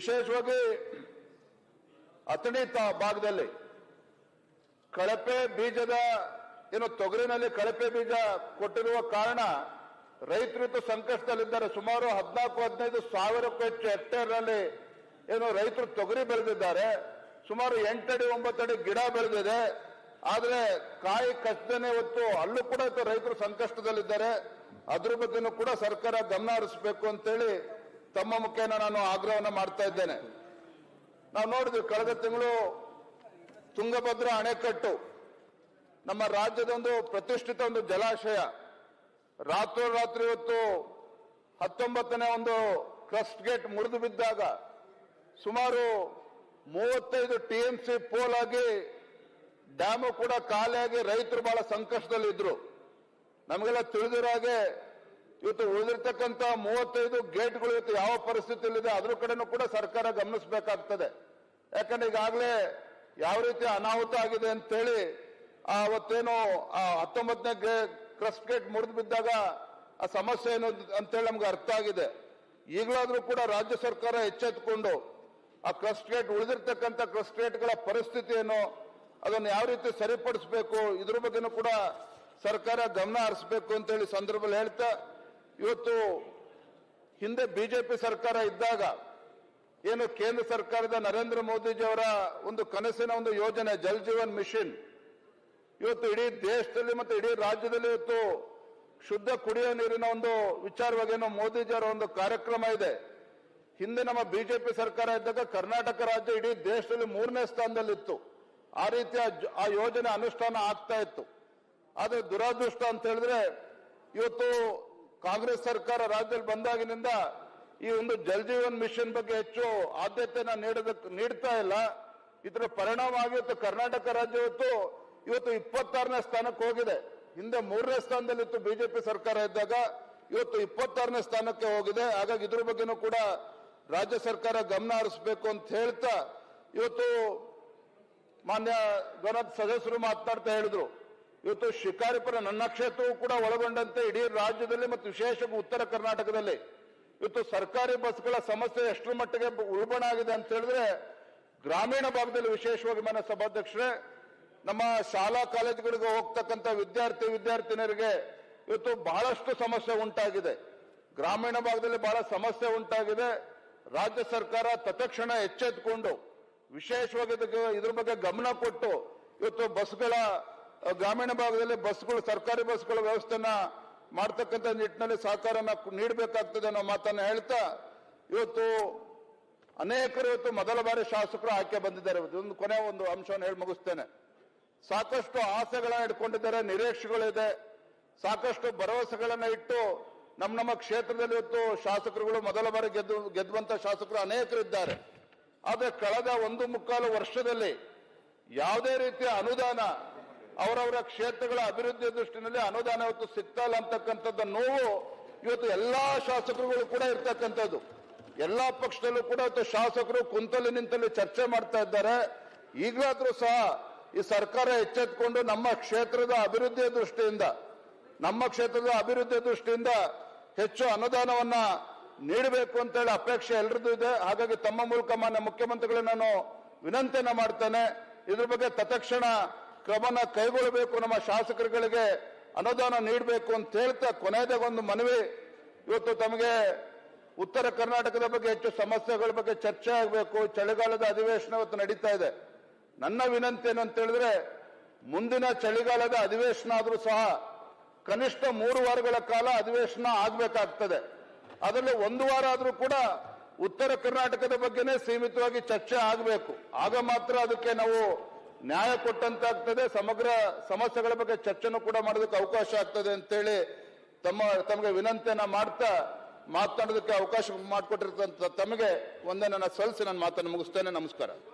ವಿಶೇಷವಾಗಿ ಅಥಣಿ ತಾ ಭಾಗದಲ್ಲಿ ಕಳಪೆ ಬೀಜದ, ಏನು ತೊಗರಿನಲ್ಲಿ ಕಳಪೆ ಬೀಜ ಕೊಟ್ಟಿರುವ ಕಾರಣ ರೈತರು ಸಂಕಷ್ಟದಲ್ಲಿದ್ದಾರೆ. ಸುಮಾರು ಹದಿನಾಲ್ಕು, ಹದಿನೈದು ಸಾವಿರಕ್ಕೂ ಹೆಚ್ಚು ಹೆಕ್ಟೇರ್ನಲ್ಲಿ ಏನು ರೈತರು ತೊಗರಿ ಬೆಳೆದಿದ್ದಾರೆ. ಸುಮಾರು ಎಂಟಡಿ ಒಂಬತ್ತಡಿ ಗಿಡ ಬೆಳೆದಿದೆ. ಆದ್ರೆ ಕಾಯಿ ಕಚ್ಚದೇನೆ ಹೊತ್ತು ಅಲ್ಲೂ ಕೂಡ ರೈತರು ಸಂಕಷ್ಟದಲ್ಲಿದ್ದಾರೆ. ಅದ್ರ ಬಗ್ಗೆನೂ ಕೂಡ ಸರ್ಕಾರ ಗಮನ ಹರಿಸಬೇಕು ಅಂತೇಳಿ ತಮ್ಮ ಮುಖೇನ ನಾನು ಆಗ್ರಹವನ್ನು ಮಾಡ್ತಾ ಇದ್ದೇನೆ. ನಾವು ನೋಡಿದ್ವಿ, ಕಳೆದ ತಿಂಗಳು ತುಂಗಭದ್ರಾ ಅಣೆಕಟ್ಟು, ನಮ್ಮ ರಾಜ್ಯದ ಒಂದು ಪ್ರತಿಷ್ಠಿತ ಒಂದು ಜಲಾಶಯ ರಾತ್ರೋರಾತ್ರಿ ಹೊತ್ತು ಹತ್ತೊಂಬತ್ತನೇ ಒಂದು ಕ್ರಸ್ಟ್ ಗೇಟ್ ಮುರಿದು ಬಿದ್ದಾಗ ಸುಮಾರು ಮೂವತ್ತೈದು ಟಿಎಂಸಿ ಪೋಲ್ ಆಗಿ, ಡ್ಯಾಮು ಕೂಡ ಖಾಲಿಯಾಗಿ ರೈತರು ಬಹಳ ಸಂಕಷ್ಟದಲ್ಲಿದ್ರು. ನಮಗೆಲ್ಲ ತಿಳಿದಿರೋ ಹಾಗೆ ಇವತ್ತು ಉಳಿದಿರ್ತಕ್ಕಂಥ ಮೂವತ್ತೈದು ಗೇಟ್ಗಳು ಇವತ್ತು ಯಾವ ಪರಿಸ್ಥಿತಿಯಲ್ಲಿದೆ ಅದ್ರ ಕಡೆನೂ ಕೂಡ ಸರ್ಕಾರ ಗಮನಿಸಬೇಕಾಗ್ತದೆ. ಯಾಕಂದ್ರೆ ಈಗಾಗಲೇ ಯಾವ ರೀತಿ ಅನಾಹುತ ಆಗಿದೆ ಅಂತೇಳಿ ಅವತ್ತೇನು, ಆ, ಹತ್ತೊಂಬತ್ತನೇ ಗೇ ಕ್ರಸ್ಟ್ ಗೇಟ್ ಮುರಿದು ಬಿದ್ದಾಗ ಆ ಸಮಸ್ಯೆ ಏನು ಅಂತೇಳಿ ನಮ್ಗೆ ಅರ್ಥ ಆಗಿದೆ. ಈಗಲಾದ್ರೂ ಕೂಡ ರಾಜ್ಯ ಸರ್ಕಾರ ಎಚ್ಚೆತ್ತುಕೊಂಡು ಆ ಕ್ರಸ್ಟ್ ಗೇಟ್, ಉಳಿದಿರ್ತಕ್ಕಂಥ ಕ್ರಸ್ಟ್ ಗೇಟ್ಗಳ ಪರಿಸ್ಥಿತಿ ಏನು ಅದನ್ನು ಯಾವ ರೀತಿ ಸರಿಪಡಿಸಬೇಕು, ಇದ್ರ ಬಗ್ಗೆನೂ ಕೂಡ ಸರ್ಕಾರ ಗಮನ ಹರಿಸಬೇಕು ಅಂತೇಳಿ ಸಂದರ್ಭದಲ್ಲಿ ಹೇಳ್ತಾ ಇವತ್ತು ಹಿಂದೆ ಬಿಜೆಪಿ ಸರ್ಕಾರ ಇದ್ದಾಗ, ಏನು ಕೇಂದ್ರ ಸರ್ಕಾರದ ನರೇಂದ್ರ ಮೋದಿಜಿಯವರ ಒಂದು ಕನಸಿನ ಒಂದು ಯೋಜನೆ, ಜಲ್ ಜೀವನ್ ಮಿಷನ್. ಇವತ್ತು ಇಡೀ ದೇಶದಲ್ಲಿ ಮತ್ತು ಇಡೀ ರಾಜ್ಯದಲ್ಲಿ ಇವತ್ತು ಶುದ್ಧ ಕುಡಿಯುವ ನೀರಿನ ಒಂದು ವಿಚಾರವಾಗಿ ಏನು ಮೋದಿಜಿಯವರ ಒಂದು ಕಾರ್ಯಕ್ರಮ ಇದೆ. ಹಿಂದೆ ನಮ್ಮ ಬಿಜೆಪಿ ಸರ್ಕಾರ ಇದ್ದಾಗ ಕರ್ನಾಟಕ ರಾಜ್ಯ ಇಡೀ ದೇಶದಲ್ಲಿ ಮೂರನೇ ಸ್ಥಾನದಲ್ಲಿತ್ತು. ಆ ರೀತಿಯ ಆ ಯೋಜನೆ ಅನುಷ್ಠಾನ ಆಗ್ತಾ ಇತ್ತು. ಆದರೆ ದುರಾದೃಷ್ಟ ಅಂತ ಹೇಳಿದ್ರೆ, ಇವತ್ತು ಕಾಂಗ್ರೆಸ್ ಸರ್ಕಾರ ರಾಜ್ಯದಲ್ಲಿ ಬಂದಾಗಿನಿಂದ ಈ ಒಂದು ಜಲ್ ಜೀವನ್ ಮಿಷನ್ ಬಗ್ಗೆ ಹೆಚ್ಚು ಆದ್ಯತೆನ ನೀಡೋದಕ್ಕೆ ನೀಡ್ತಾ ಇಲ್ಲ. ಇದರ ಪರಿಣಾಮ ಇವತ್ತು ಕರ್ನಾಟಕ ರಾಜ್ಯ ಇವತ್ತು ಇವತ್ತು ಇಪ್ಪತ್ತಾರನೇ ಸ್ಥಾನಕ್ಕೆ ಹೋಗಿದೆ. ಹಿಂದೆ ಮೂರನೇ ಸ್ಥಾನದಲ್ಲಿತ್ತು ಬಿಜೆಪಿ ಸರ್ಕಾರ ಇದ್ದಾಗ ಇವತ್ತು ಇಪ್ಪತ್ತಾರನೇ ಸ್ಥಾನಕ್ಕೆ ಹೋಗಿದೆ. ಹಾಗಾಗಿ ಇದ್ರ ಬಗ್ಗೆನೂ ಕೂಡ ರಾಜ್ಯ ಸರ್ಕಾರ ಗಮನ ಹರಿಸಬೇಕು ಅಂತ ಹೇಳ್ತಾ ಇವತ್ತು ಮಾನ್ಯ ಗೌರವ ಸದಸ್ಯರು ಮಾತನಾಡ್ತಾ ಹೇಳಿದ್ರು. ಇವತ್ತು ಶಿಕಾರಿಪುರ ನನ್ನ ಕ್ಷೇತ್ರವೂ ಕೂಡ ಒಳಗೊಂಡಂತೆ ಇಡೀ ರಾಜ್ಯದಲ್ಲಿ ಮತ್ತು ವಿಶೇಷವಾಗಿ ಉತ್ತರ ಕರ್ನಾಟಕದಲ್ಲಿ. ಇವತ್ತು ಸರ್ಕಾರಿ ಬಸ್ಗಳ ಸಮಸ್ಯೆ ಎಷ್ಟರ ಮಟ್ಟಿಗೆ ಉಲ್ಬಣ ಆಗಿದೆ ಅಂತ ಹೇಳಿದ್ರೆ, ಗ್ರಾಮೀಣ ಭಾಗದಲ್ಲಿ ವಿಶೇಷವಾಗಿ ಮನ ಸಭಾಧ್ಯಕ್ಷರೇ, ನಮ್ಮ ಶಾಲಾ ಕಾಲೇಜುಗಳಿಗೆ ಹೋಗ್ತಕ್ಕಂಥ ವಿದ್ಯಾರ್ಥಿ, ವಿದ್ಯಾರ್ಥಿನಿಯರಿಗೆ ಇವತ್ತು ಬಹಳಷ್ಟು ಸಮಸ್ಯೆ ಉಂಟಾಗಿದೆ. ಗ್ರಾಮೀಣ ಭಾಗದಲ್ಲಿ ಬಹಳ ಸಮಸ್ಯೆ ಉಂಟಾಗಿದೆ. ರಾಜ್ಯ ಸರ್ಕಾರ ತತ್ಕ್ಷಣ ಎಚ್ಚೆತ್ಕೊಂಡು ವಿಶೇಷವಾಗಿ ಇದ್ರ ಬಗ್ಗೆ ಗಮನ ಕೊಟ್ಟು ಇವತ್ತು ಬಸ್ಗಳ ಗ್ರಾಮೀಣ ಭಾಗದಲ್ಲಿ ಬಸ್ಗಳು, ಸರ್ಕಾರಿ ಬಸ್ಗಳ ವ್ಯವಸ್ಥೆನ ಮಾಡ್ತಕ್ಕಂಥ ನಿಟ್ಟಿನಲ್ಲಿ ಸಹಕಾರನ ನೀಡಬೇಕಾಗ್ತದೆ ಅನ್ನೋ ಮಾತನ್ನ ಹೇಳ್ತಾ ಇವತ್ತು ಅನೇಕರು ಇವತ್ತು ಮೊದಲ ಬಾರಿ ಶಾಸಕರು ಆಯ್ಕೆ ಬಂದಿದ್ದಾರೆ. ಒಂದು ಕೊನೆ ಒಂದು ಅಂಶವನ್ನು ಹೇಳಿ ಮುಗಿಸ್ತೇನೆ. ಸಾಕಷ್ಟು ಆಸೆಗಳನ್ನ ಇಟ್ಕೊಂಡಿದ್ದಾರೆ, ನಿರೀಕ್ಷೆಗಳಿದೆ. ಸಾಕಷ್ಟು ಭರವಸೆಗಳನ್ನ ಇಟ್ಟು ನಮ್ಮ ನಮ್ಮ ಕ್ಷೇತ್ರದಲ್ಲಿ ಇವತ್ತು ಶಾಸಕರುಗಳು ಮೊದಲ ಬಾರಿ ಗೆದ್ದು ಗೆದ್ದುವಂತ ಶಾಸಕರು ಅನೇಕರು ಇದ್ದಾರೆ. ಆದ್ರೆ ಕಳೆದ ಒಂದು ಮುಕ್ಕಾಲು ವರ್ಷದಲ್ಲಿ ಯಾವುದೇ ರೀತಿಯ ಅನುದಾನ ಅವರವರ ಕ್ಷೇತ್ರಗಳ ಅಭಿವೃದ್ಧಿಯ ದೃಷ್ಟಿನಲ್ಲಿ ಅನುದಾನ ಇವತ್ತು ಸಿಗ್ತಾ ಅಂತಕ್ಕಂಥದ್ದು ನೋವು ಇವತ್ತು ಎಲ್ಲಾ ಶಾಸಕರುಗಳು ಕೂಡ ಇರ್ತಕ್ಕಂಥದ್ದು. ಎಲ್ಲಾ ಪಕ್ಷದಲ್ಲೂ ಕೂಡ ಇವತ್ತು ಶಾಸಕರು ಕುಂತಲ್ಲಿ ನಿಂತಲ್ಲಿ ಚರ್ಚೆ ಮಾಡ್ತಾ ಇದ್ದಾರೆ. ಈಗಲಾದ್ರೂ ಸಹ ಈ ಸರ್ಕಾರ ಎಚ್ಚೆತ್ಕೊಂಡು ನಮ್ಮ ಕ್ಷೇತ್ರದ ಅಭಿವೃದ್ಧಿಯ ದೃಷ್ಟಿಯಿಂದ, ನಮ್ಮ ಕ್ಷೇತ್ರದ ಅಭಿವೃದ್ಧಿ ದೃಷ್ಟಿಯಿಂದ ಹೆಚ್ಚು ಅನುದಾನವನ್ನ ನೀಡಬೇಕು ಅಂತೇಳಿ ಅಪೇಕ್ಷೆ ಎಲ್ರದ್ದು ಇದೆ. ಹಾಗಾಗಿ ತಮ್ಮ ಮೂಲಕ ಮಾನ್ಯ ಮುಖ್ಯಮಂತ್ರಿಗಳು ನಾನು ವಿನಂತಿಯನ್ನ ಮಾಡ್ತೇನೆ. ಇದ್ರ ಬಗ್ಗೆ ತತ್ಕ್ಷಣ ಕ್ರಮನ ಕೈಗೊಳ್ಳಬೇಕು ನಮ್ಮ ಶಾಸಕರುಗಳಿಗೆ ಅನುದಾನ ನೀಡಬೇಕು ಅಂತ ಹೇಳ್ತಾ ಕೊನೆಯದಾಗ ಒಂದು ಮನವಿ. ಇವತ್ತು ತಮಗೆ ಉತ್ತರ ಕರ್ನಾಟಕದ ಬಗ್ಗೆ ಹೆಚ್ಚು ಸಮಸ್ಯೆಗಳ ಬಗ್ಗೆ ಚರ್ಚೆ ಆಗಬೇಕು. ಚಳಿಗಾಲದ ಅಧಿವೇಶನ ಇವತ್ತು ನಡೀತಾ ಇದೆ. ನನ್ನ ವಿನಂತಿ ಏನು ಅಂತ ಹೇಳಿದ್ರೆ, ಮುಂದಿನ ಚಳಿಗಾಲದ ಅಧಿವೇಶನ ಆದರೂ ಸಹ ಕನಿಷ್ಠ ಮೂರು ವಾರಗಳ ಕಾಲ ಅಧಿವೇಶನ ಆಗಬೇಕಾಗ್ತದೆ. ಅದರಲ್ಲಿ ಒಂದು ವಾರ ಆದರೂ ಕೂಡ ಉತ್ತರ ಕರ್ನಾಟಕದ ಬಗ್ಗೆನೇ ಸೀಮಿತವಾಗಿ ಚರ್ಚೆ ಆಗಬೇಕು. ಆಗ ಮಾತ್ರ ಅದಕ್ಕೆ ನಾವು ನ್ಯಾಯ ಕೊಟ್ಟಂತಾಗ್ತದೆ, ಸಮಗ್ರ ಸಮಸ್ಯೆಗಳ ಬಗ್ಗೆ ಚರ್ಚೆನೂ ಕೂಡ ಮಾಡೋದಕ್ಕೆ ಅವಕಾಶ ಆಗ್ತದೆ ಅಂತೇಳಿ ತಮ್ಮ, ತಮಗೆ ವಿನಂತಿಯನ್ನ ಮಾಡ್ತಾ ಮಾತನಾಡೋದಕ್ಕೆ ಅವಕಾಶ ಮಾಡಿಕೊಟ್ಟಿರ್ತಂತ ತಮಗೆ ಒಂದೇ ನನ್ನ ಸಲ್ಲಿಸಿ ನನ್ನ ಮಾತನ್ನು ಮುಗಿಸ್ತೇನೆ. ನಮಸ್ಕಾರ.